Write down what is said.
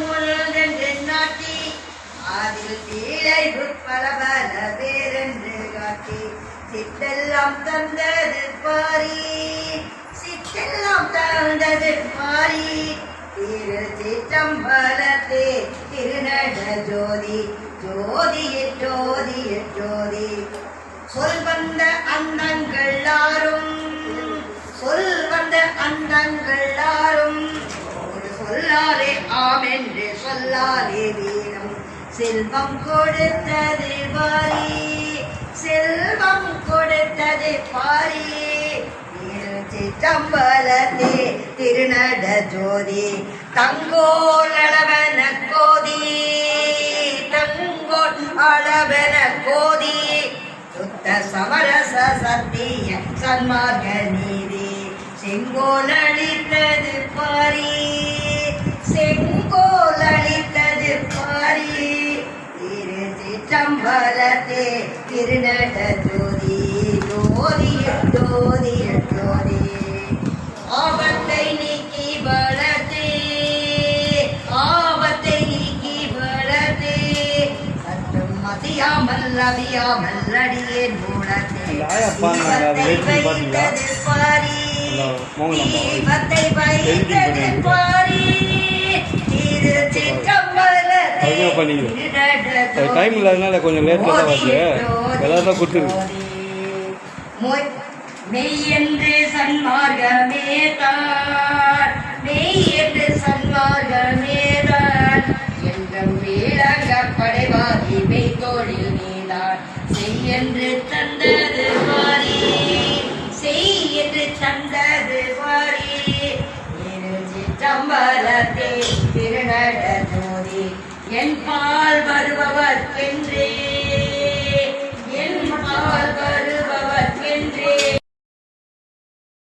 பன்னெண்டு நாட்டி அதில் தீழைவு பல பல பேரென்று காட்டி சித்தெல்லாம் தந்தது பாரி சித்தெல்லாம் தந்தது பாரி. திரு சிற்றம்பலத்தே திருநட ஜோதி ஜோதிய ஜோதிய ஜோதி. சொல் வந்த அன்னங்கள் ஒரு சொல்லாலே ஆம் என்று சொல்லாலே வீரம் செல்வம் கொடுத்தது பாரி செல்வம் கொடுத்தது பாரி. சிற்றம்பலத்தே திருநட ஜோதி தங்கோல் அளவன கோதி தங்கோல் அளவன கோதி. சுத்த சமரச சத்திய சன்மார்க்க நீதி செங்கோல் சிற்றம்பலத்தே திருநட ஜோதி ஜோதி ஜோதி. ஜோதி ஆபத்தை நீக்கி வளர்த்தே ஆபத்தை நீக்கி வளர்த்தே. சற்றும் மதியாமல் அவியாமல் அடியேன் மூடத்தே. தீபத்தை? வைத்தது பாரி. தீபத்தை வைத்தது சிற்றம்பலத்தே அதுதான் பண்ணீங்க. டைம் இல்லாதனால கொஞ்சம் லேட்டில் தான் வருது. எல்லாரும் தான் கொடுத்துருக்கு. மெய்யென்று மெய் சன்மார்க்கமே தான். மெய்யென்று என்று சன்மார்க்கமே தான். என்றும் வீழங்க படைவாதி மெய் தோழில் நீதான் செய்யென்று தந்தது என் பால் வருபவர் என்றே.